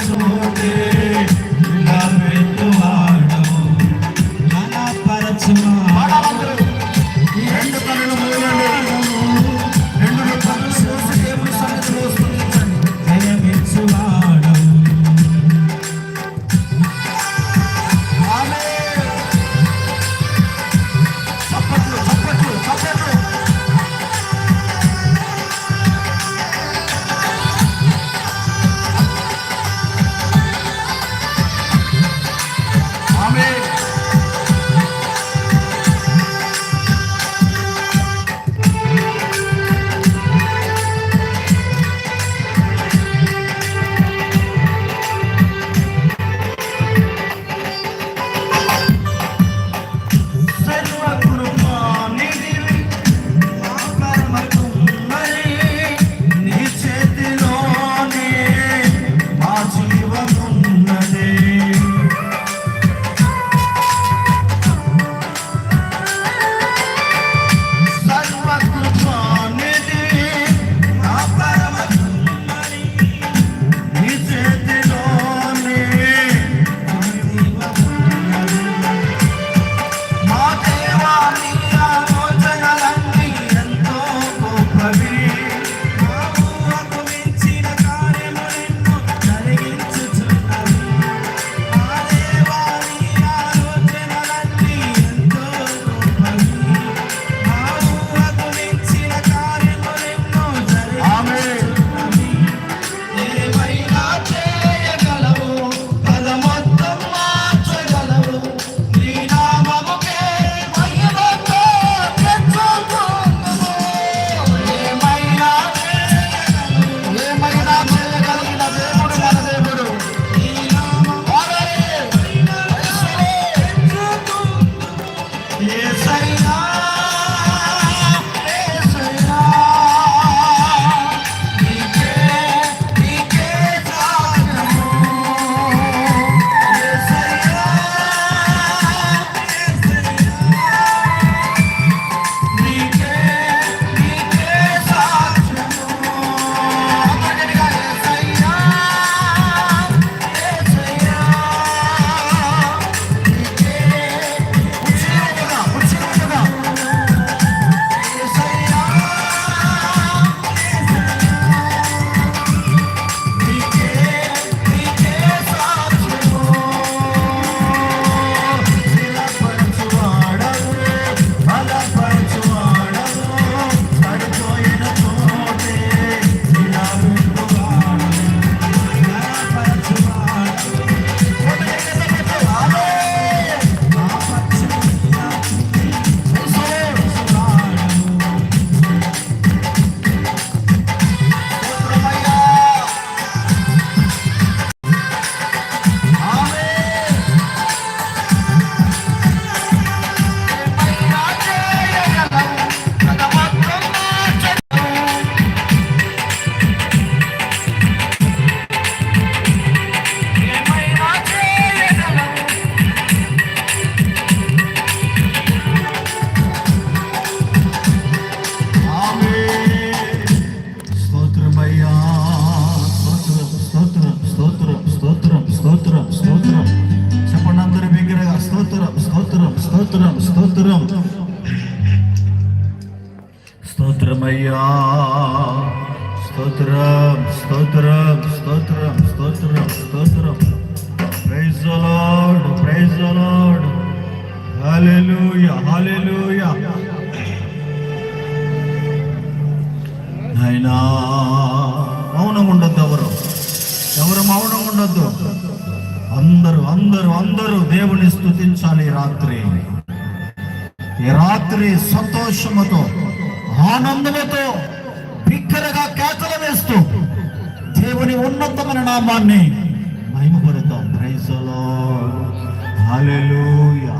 to hold it. స్తోత్రం. స్తోత్రమయ్యా. స్తోత్రం స్తోత్రం స్తోత్రం స్తోత్రం స్తోత్రం. ప్రైజ్ అలాడ్ ప్రైజ్ అలాడ్ హాలెలూయ హాలెలూయ నైనా మౌనం ఉండొద్దు ఎవరు? ఎవరు మౌనం ఉండొద్దు? అందరూ అందరూ అందరూ దేవుని స్థుతించాలి రాత్రి. ఈ రాత్రి సంతోషముతో ఆనందముతో బిగ్గరగా కేకలు వేస్తూ దేవుని ఉన్నతమైన నామాన్ని మహిమపడతాం ప్రైజలో హాలెలూయా